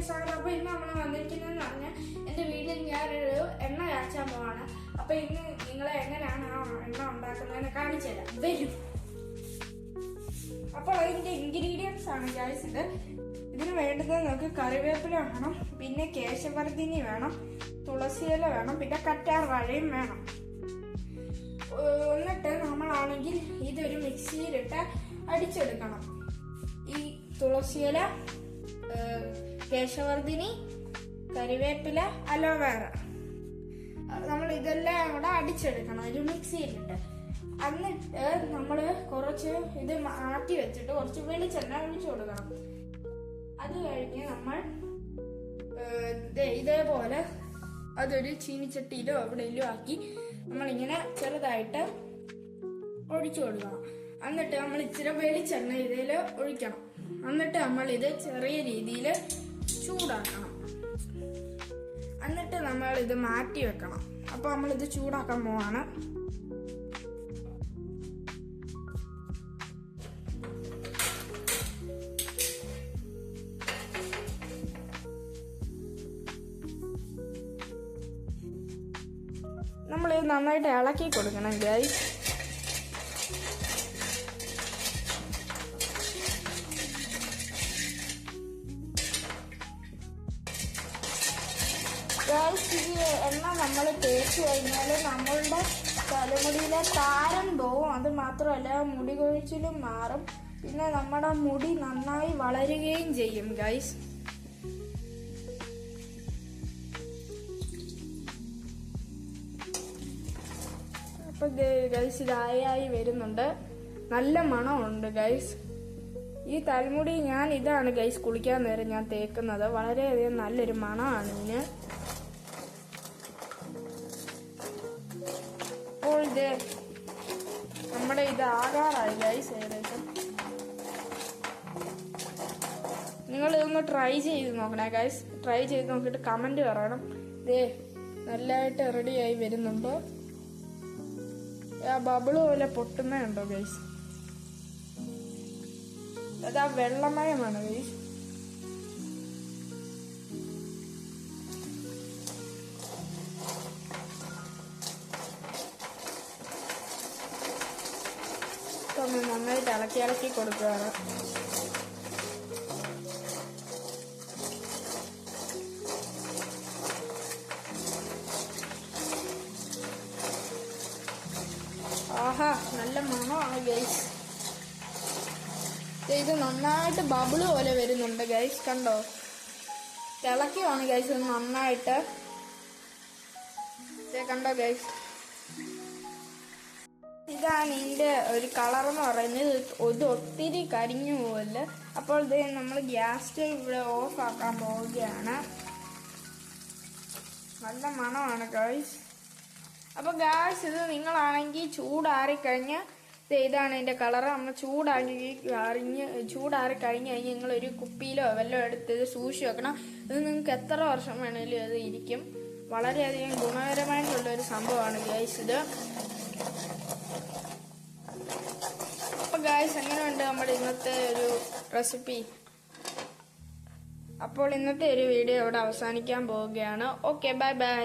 എല്ലാവർക്കും സാധനം അപ്പൊ ഇന്ന് നമ്മൾ വന്നിരിക്കുന്നതെന്ന് പറഞ്ഞാൽ എന്റെ വീട്ടിൽ ഞാനൊരു എണ്ണ കാച്ചാൻ പോവാണ്. അപ്പോൾ ഇന്ന് നിങ്ങളെ എങ്ങനെയാണ് ആ എണ്ണ ഉണ്ടാക്കുന്നതെന്ന് കാണിച്ചു തരാം. വരും. അപ്പോൾ അതിന്റെ ഇൻഗ്രീഡിയൻസ് ആണ് ഗൈസ് ഇത്. ഇതിന് വേണ്ടത് നമുക്ക് കറിവേപ്പില വേണം പിന്നെ കേശവർദ്ധിനി വേണം തുളസിയില വേണം പിന്നെ കറ്റാർ വാഴയും വേണം. എന്നിട്ട് നമ്മളാണെങ്കിൽ ഇതൊരു മിക്സിയിലിട്ട് അടിച്ചെടുക്കണം. ഈ തുളസിയില കേശവർദ്ധിനി കരിവേപ്പില അലോവേറ നമ്മൾ ഇതെല്ലാം കൂടെ അടിച്ചെടുക്കണം. ഒരു മിക്സിയിലിട്ട് എന്നിട്ട് നമ്മൾ കുറച്ച് ഇത് മാറ്റി വെച്ചിട്ട് കുറച്ച് വെളിച്ചെണ്ണ ഒഴിച്ചു കൊടുക്കണം. അത് കഴിഞ്ഞ് നമ്മൾ ഇതേപോലെ അതൊരു ചീനിച്ചട്ടിയിലോ എവിടെയെങ്കിലും ആക്കി നമ്മളിങ്ങനെ ചെറുതായിട്ട് ഒഴിച്ചു കൊടുക്കണം. എന്നിട്ട് നമ്മൾ ഇച്ചിരി വെളിച്ചെണ്ണ ഇതിൽ ഒഴിക്കണം. എന്നിട്ട് നമ്മൾ ഇത് ചെറിയ രീതിയിൽ ചൂടാക്കണം. എന്നിട്ട് നമ്മൾ ഇത് മാറ്റി വെക്കണം. അപ്പൊ നമ്മൾ ഇത് ചൂടാക്കാൻ പോവാണ്. നമ്മൾ നന്നായിട്ട് ഇളക്കി കൊടുക്കണം ഗൈസ് ഈ എണ്ണ നമ്മൾ തേച്ച് കഴിഞ്ഞാൽ നമ്മളുടെ തലമുടിയിലെ താരം പോവും. അത് മാത്രമല്ല മുടി കൊഴിച്ചിലും മാറും. പിന്നെ നമ്മുടെ മുടി നന്നായി വളരുകയും ചെയ്യും ഗൈസ് അപ്പൊ ഗൈസ് ഇതായി വരുന്നുണ്ട്. നല്ല മണമുണ്ട് ഗൈസ് ഈ തലമുടി ഞാൻ ഇതാണ് ഗൈസ് കുളിക്കാൻ നേരം ഞാൻ തേക്കുന്നത്. വളരെയധികം നല്ലൊരു മണമാണ് ഇതിന്. ഇത് നമ്മുടെ ഇത് ആകാറായി ഗൈസ് ഏകദേശം. നിങ്ങൾ ഇതൊന്ന് ട്രൈ ചെയ്ത് നോക്കണേ ഗൈസ് ട്രൈ ചെയ്ത് നോക്കിയിട്ട് കമന്റ് പറയണം. ഇതേ നല്ലതായിട്ട് റെഡിയായി വരുന്നുണ്ട്. ആ ബബിൾ പോലെ പൊട്ടുന്നേ ഉണ്ടോ ഗൈസ് അതാ വെള്ളമയമാണ് ഗൈസ് ഒന്ന് നന്നായിട്ട് ഇളക്കി ഇളക്കി കൊടുക്കുകയാണ്. ആഹാ നല്ല മണമാണ് ഗൈസ് ഇത് നന്നായിട്ട് ബബിൾ പോലെ വരുന്നുണ്ട് ഗൈസ് കണ്ടോ? തിളക്കുവാണ് ഗൈസ് നന്നായിട്ട്. കണ്ടോ ഗൈസ് ഇതാണ് ഇതിന്റെ ഒരു കളർ എന്ന് പറയുന്നത്. ഇത് ഒത്തിരി കരിഞ്ഞു പോവല്ല? അപ്പോൾ ഇത് നമ്മൾ ഗ്യാസ് സ്റ്റവ് ഇവിടെ ഓഫ് ആക്കാൻ പോവുകയാണ്. നല്ല മണമാണ് ഗൈസ് അപ്പോൾ ഗായ്സ് ഇത് നിങ്ങളാണെങ്കിൽ ചൂടാറി കഴിഞ്ഞ് ദേ ഇതാണ് ഇതിന്റെ കളർ നമ്മൾ ചൂടാക്കി അറിഞ്ഞ് ചൂടാറി കഴിഞ്ഞ് കഴിഞ്ഞ് നിങ്ങൾ ഒരു കുപ്പിയിലോ വല്ലതും എടുത്ത് ഇത് സൂക്ഷിച്ച് വെക്കണം. ഇത് നിങ്ങൾക്ക് എത്ര വർഷം വേണമെങ്കിലും അത് ഇരിക്കും. വളരെയധികം ഗുണകരമായിട്ടുള്ള ഒരു സംഭവമാണ് ഗ്യാസ് ഇത്. ഗായ്സ് എങ്ങനെയുണ്ട് നമ്മുടെ ഇന്നത്തെ ഒരു റെസിപ്പി അപ്പോൾ ഇന്നത്തെ ഒരു വീഡിയോ ഇവിടെ അവസാനിക്കാൻ പോവുകയാണ്. Okay bye bye